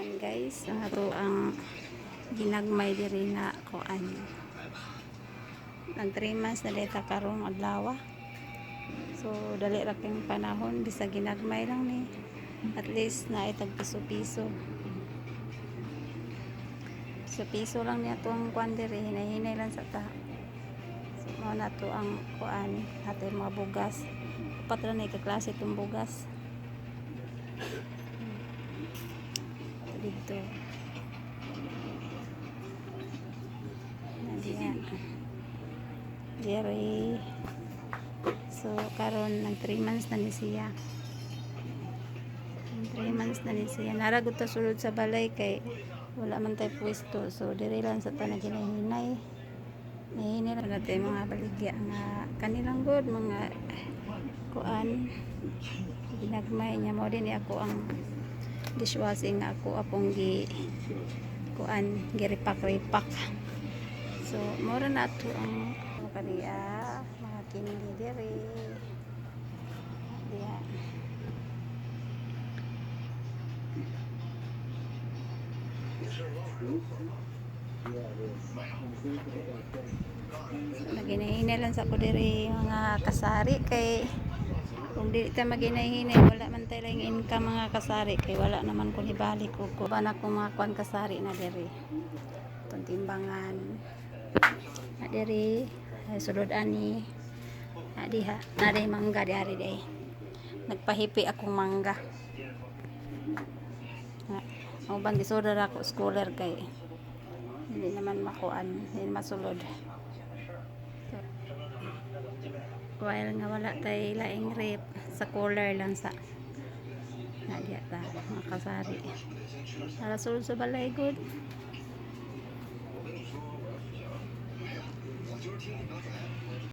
kuan guys. Ang ato ang ginagmay diri na kuan. Nag 3 months na data karong adlaw so dali ra kang panahon bisa ginagmay lang ni. At least na itag piso-piso so piso lang niya to ang kuan diri hinay-hinay lang sa ta. So mao na to ang kuan. Yung mga bugas. Upat ra ni ka klase itong bugas dito Nadiyan. Jerry. So, karon nag 3 months na ni siya. 3 months na ni siya. Naragot ta sulod sa balay kay wala man tay pwesto. So, diri lang sa tanang ginahinay. Nahinay lang natin mga baligya nga kanilang good, mga kuan ginagmay niya mo din ako ang dishwashing nga ako apong gi kuan giripak-ripak. So mura na to ang ano kaniya mga kinili diri. Diya. Naginahinay lang sa ko diri mga kasari kay kung di ta maginahinay wala man tayo lang income mga kasari. Kay wala naman ko ibalik ko ko ba na mga kuan kasari na diri. Itong timbangan. Na diri sulod ani. Na diha na di mangga di ari day nagpahipi akong mangga. Ang bang disorder ako scholar kay. Hindi naman makuan hindi masulod so, while nga wala tay laing rip sa cooler lang sa na diya ta makasari para sulod sa balay good